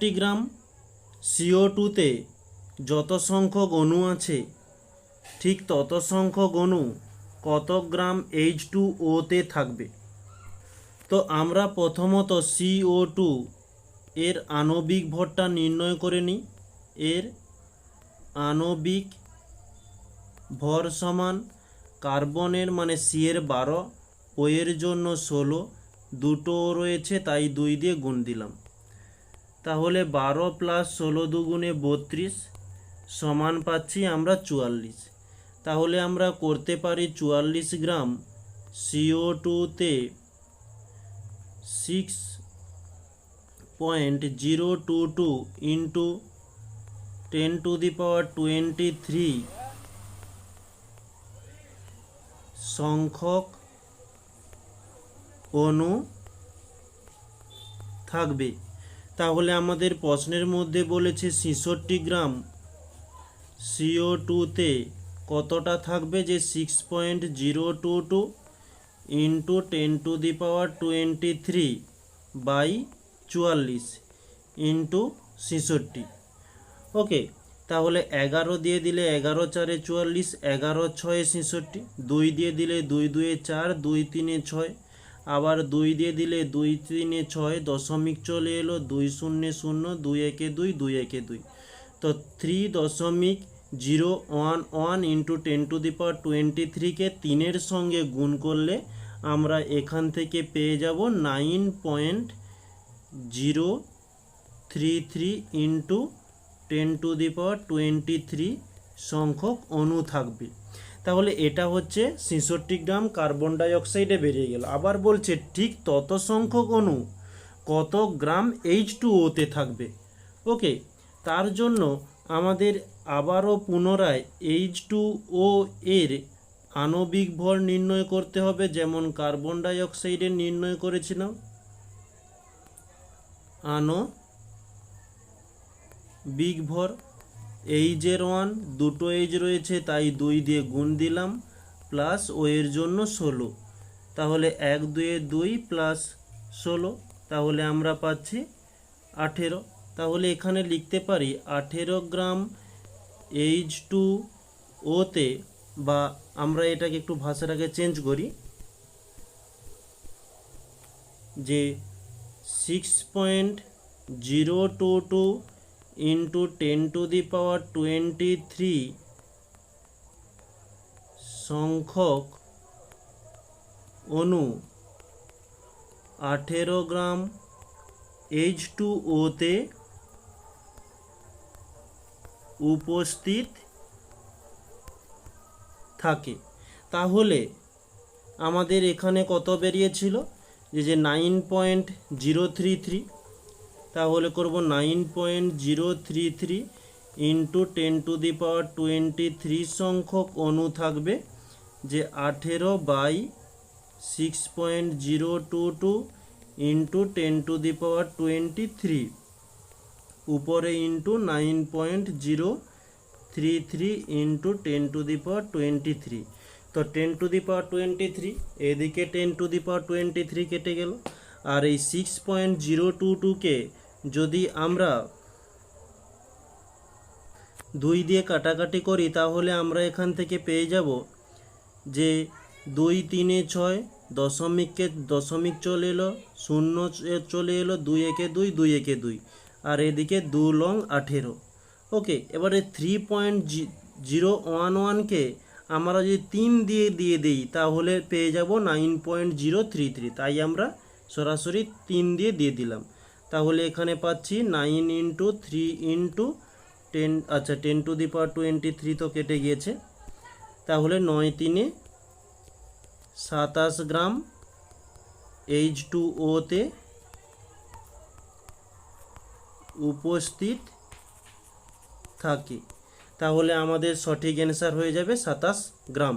গ্রাম CO টুতে যত সংখ্যক অণু আছে, ঠিক তত সংখ্যক অণু কত গ্রাম এইচ টু ওতে থাকবে? তো আমরা প্রথমত সিও টু এর আণবিক ভরটা নির্ণয় করে নিই। এর আণবিক ভর সমান কার্বনের মানে সি এর বারো ও এর জন্য ষোলো, দুটো রয়েছে, তাই দুই দিয়ে গুণ দিলাম। তাহলে বারো প্লাস ষোলো দুগুণে বত্রিশ সমান পাচ্ছি আমরা চুয়াল্লিশ। তাহলে আমরা করতে পারি চুয়াল্লিশ গ্রাম সিও টুতে six point zero two two into ten to the power twenty three সংখ্যক অণু থাকবে। তাহলে আমাদের প্রশ্নের মধ্যে বলেছে ছেষট্টি গ্রাম সিও টুতে কতটা থাকবে যে six point zero two two into ten to the power twenty three by চুয়াল্লিশ ইন্টু ছেষট্টি। ওকে তাহলে এগারো দিয়ে দিলে এগারো চারে চুয়াল্লিশ, এগারো ছয়ে ছেষট্টি, দুই দিয়ে দিলে দুই দুয়ে চার, দুই তিনে ছয় আবার দুই দিয়ে দিলে দুই তিনে ছয় দশমিক চলে এলো দুই শূন্য শূন্য, দুই একে দুই দুই একে দুই। তো থ্রি দশমিক zero one one into ten to the power twenty থ্রিকে তিনের সঙ্গে গুণ করলে আমরা এখান থেকে পেয়ে যাব nine point zero three three into ten to the power twenty three সংখ্যক অণু থাকবে। তাহলে এটা হচ্ছে ছেষট্টি গ্রাম কার্বন ডাইঅক্সাইডে বেরিয়ে গেল। আবার বলছে, ঠিক তত সংখ্যক অণু কত গ্রাম এইচ টু ওতে থাকবে। ওকে তার জন্য আমাদের আবারও পুনরায় এইচ টু ও এর আণবিক ভর নির্ণয় করতে হবে, যেমন কার্বন ডাইঅক্সাইডের নির্ণয় করেছিলাম। আনো বিগ ভর এইচের ওয়ান দুটো এইচ রয়েছে, তাই দুই দিয়ে গুণ দিলাম প্লাস ও এর জন্য ষোলো। তাহলে এক, দুয়ে দুই প্লাস ষোলো, তাহলে আমরা পাচ্ছি আঠেরো। তাহলে এখানে লিখতে পারি আঠেরো গ্রাম এইচ টু ওতে বা আমরা এটাকে একটু ভাষাটাকে চেঞ্জ করি, যে six point zero two two into ten to the power twenty three সংখ্যক অণু আঠেরো গ্রাম এইচ টু ওতে উপস্থিত থাকে। তাহলে আমাদের এখানে কত বেরিয়েছিল? যে যে nine point zero three three তাহলে করব nine point zero three three into ten to the power twenty three সংখ্যক অণু থাকবে, যে আঠেরো by six point zero two two into ten to the power twenty three উপরে into nine point zero three three into ten to the power twenty three তো ten to the power twenty three এদিকে ten to the power twenty three কেটে গেল, আর এই six point zero two টুকে যদি আমরা দুই দিয়ে কাটাকাটি করি, তাহলে আমরা এখান থেকে পেয়ে যাব যে দুই তিনে ছয় দশমিককে দশমিক চলে এলো, শূন্য চলে এলো, দুই একে দুই দুই একে দুই। আর এদিকে দু লং আঠেরো। ওকে, এবারে থ্রি পয়েন্ট জিরো ওয়ান ওয়ানকে আমরা যদি তিন দিয়ে দিয়ে দিই, তাহলে পেয়ে যাব nine point zero three three তাই আমরা সরাসরি তিন দিয়ে দিয়ে দিলাম। তাহলে এখানে পাচ্ছি nine into three into ten আচ্ছা ten to the power twenty three তো কেটে গিয়েছে। তাহলে নয় তিনে সাতাশ গ্রাম এইচ টু ওতে উপস্থিত থাকে। তাহলে আমাদের সঠিক অ্যান্সার হয়ে যাবে সাতাশ গ্রাম।